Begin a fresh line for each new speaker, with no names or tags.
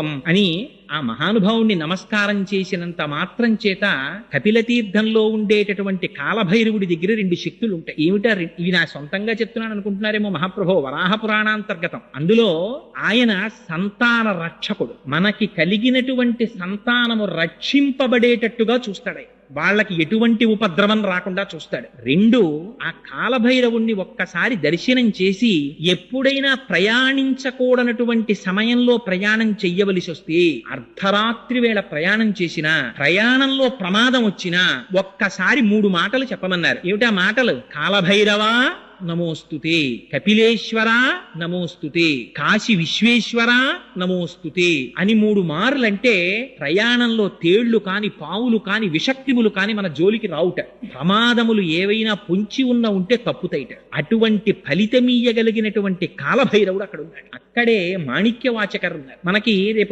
అని ఆ మహానుభావుణ్ణి నమస్కారం చేసినంత మాత్రం చేత కపిలతీర్థంలో ఉండేటటువంటి కాలభైరవుడి దగ్గర రెండు శక్తులు ఉంటాయి ఏమిటా ఇవి నా సొంతంగా చెప్తున్నాను అనుకుంటున్నారేమో మహాప్రభో వరాహ పురాణాంతర్గతం. అందులో ఆయన సంతాన రక్షకుడు. మనకి కలిగినటువంటి సంతానము రక్షింపబడేటట్టుగా చూస్తాడు వాళ్ళకి ఎటువంటి ఉపద్రవం రాకుండా చూస్తాడు. రెండు ఆ కాలభైరవుణ్ణి ఒక్కసారి దర్శనం చేసి ఎప్పుడైనా ప్రయాణించకూడనటువంటి సమయంలో ప్రయాణం చెయ్యవలసి వస్తే అర్ధరాత్రి వేళ ప్రయాణం చేసినా ప్రయాణంలో ప్రమాదం వచ్చినా ఒక్కసారి మూడు మాటలు చెప్పమన్నారు. ఏమిటా మాటలు? కాలభైరవా? నమోస్తుతే. కపిలేశ్వర నమోస్తుతే. కాశీ విశ్వేశ్వర నమోస్తుతే. అని మూడు మార్లంటే ప్రయాణంలో తేళ్ళు కాని పావులు కాని విషక్తిములు కాని మన జోలికి రావుట. ప్రమాదములు ఏవైనా పొంచి ఉన్న ఉంటే తప్పుతాయిట అటువంటి ఫలితమీయగలిగినటువంటి కాలభైరవుడు అక్కడ ఉన్నాడు అక్కడే మాణిక్యవాచకర్ ఉన్నారు మనకి రేపు